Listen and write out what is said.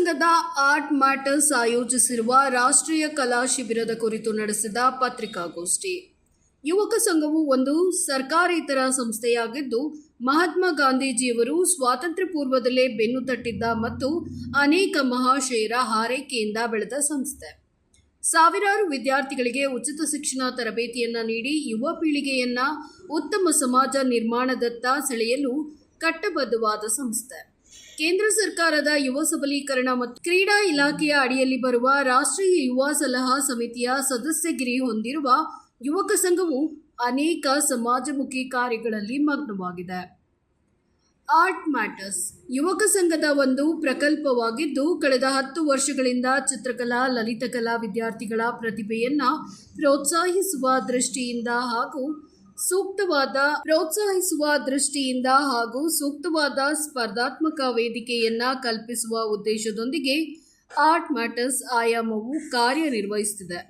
ಸಂಘದ art matters ಆಯೋಜಿಸಿರುವ ರಾಷ್ಟ್ರೀಯ ಕಲಾ ಶಿಬಿರದ ಕುರಿತು ನಡೆಸಿದ ಪತ್ರಿಕಾಗೋಷ್ಠಿ. ಯುವಕ ಸಂಘವು ಒಂದು ಸರ್ಕಾರೇತರ ಸಂಸ್ಥೆಯಾಗಿದ್ದು, ಮಹಾತ್ಮ ಗಾಂಧೀಜಿಯವರು ಸ್ವಾತಂತ್ರ್ಯ ಪೂರ್ವದಲ್ಲೇ ಬೆನ್ನು ತಟ್ಟಿದ್ದ ಮತ್ತು ಅನೇಕ ಮಹಾಶಯರ ಹಾರೈಕೆಯಿಂದ ಬೆಳೆದ ಸಂಸ್ಥೆ. ಸಾವಿರಾರು ವಿದ್ಯಾರ್ಥಿಗಳಿಗೆ ಉಚಿತ ಶಿಕ್ಷಣ ತರಬೇತಿಯನ್ನ ನೀಡಿ ಯುವ ಪೀಳಿಗೆಯನ್ನ ಉತ್ತಮ ಸಮಾಜ ನಿರ್ಮಾಣದತ್ತ ಸೆಳೆಯಲು ಕಟ್ಟಬದ್ಧವಾದ ಸಂಸ್ಥೆ. ಕೇಂದ್ರ ಸರ್ಕಾರದ ಯುವ ಸಬಲೀಕರಣ ಮತ್ತು ಕ್ರೀಡಾ ಇಲಾಖೆಯ ಅಡಿಯಲ್ಲಿ ಬರುವ ರಾಷ್ಟ್ರೀಯ ಯುವ ಸಲಹಾ ಸಮಿತಿಯ ಸದಸ್ಯಗಿರಿ ಹೊಂದಿರುವ ಯುವಕ ಸಂಘವು ಅನೇಕ ಸಮಾಜಮುಖಿ ಕಾರ್ಯಗಳಲ್ಲಿ ಮಗ್ನವಾಗಿದೆ. ಆರ್ಟ್ ಮ್ಯಾಟರ್ಸ್ ಯುವಕ ಸಂಘದ ಒಂದು ಪ್ರಕಲ್ಪವಾಗಿದ್ದು, ಕಳೆದ ಹತ್ತು ವರ್ಷಗಳಿಂದ ಚಿತ್ರಕಲಾ, ಲಲಿತಕಲಾ ವಿದ್ಯಾರ್ಥಿಗಳ ಪ್ರತಿಭೆಯನ್ನು ಪ್ರೋತ್ಸಾಹಿಸುವ ದೃಷ್ಟಿಯಿಂದ ಹಾಗೂ ಸೂಕ್ತವಾದ ಪ್ರೋತ್ಸಾಹಿಸುವ ದೃಷ್ಟಿಯಿಂದ ಹಾಗೂ ಸೂಕ್ತವಾದ ಸ್ಪರ್ಧಾತ್ಮಕ ವೇದಿಕೆಯನ್ನ ಕಲ್ಪಿಸುವ ಉದ್ದೇಶದೊಂದಿಗೆ ಆರ್ಟ್ ಮ್ಯಾಟರ್ಸ್ ಆಯಾಮವು ಕಾರ್ಯನಿರ್ವಹಿಸುತ್ತಿದೆ.